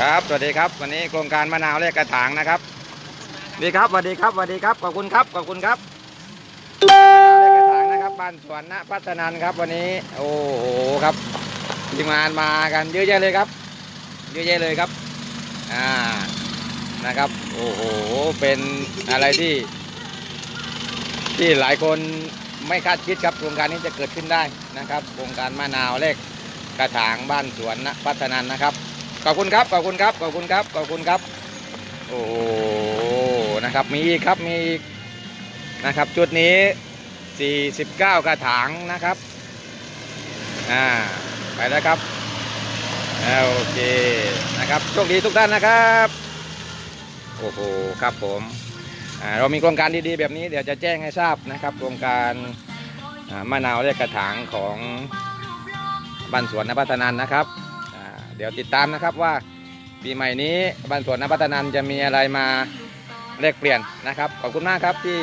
ครับ สวัสดีครับ วันนี้โครงการมะนาวเลขกระถางนะครับ ดีครับสวัสดีครับสวัสดีครับ ขอบคุณครับ ขอบคุณครับเลขกระถางนะครับ บ้านสวนณพัฒนันครับ วันนี้ โอ้โหครับ ทีมงานมากันเยอะแยะเลยครับ เยอะแยะเลยครับ อ่า นะครับ โอ้โห เป็นอะไรที่ ที่หลายคนไม่คาดคิดครับ โครงการนี้จะเกิดขึ้นได้นะครับ โครงการมะนาวเลขกระถางบ้านสวนณพัฒนันนะครับ ขอบคุณครับ ขอบคุณครับ ขอบคุณครับ ขอบคุณครับ โอ้โหนะครับ มีอีกครับ มีอีกนะครับจุดนี้ 49 กระถางนะครับ อ่า ไปแล้วครับอ่าโอเค นะครับ โชคดีทุกท่านนะครับ โอ้โห ครับผม อ่า เรามีโครงการดีๆ แบบนี้ เดี๋ยวจะแจ้งให้ทราบนะครับ โครงการมะนาวเลขกระถางของบ้านสวนนพัฒนันนะครับ เดี๋ยวติดตามนะครับว่าปีใหม่นี้บ้านสวนนพัฒนันจะมีอะไรมาแลกเปลี่ยนนะครับ ขอบคุณมากครับที่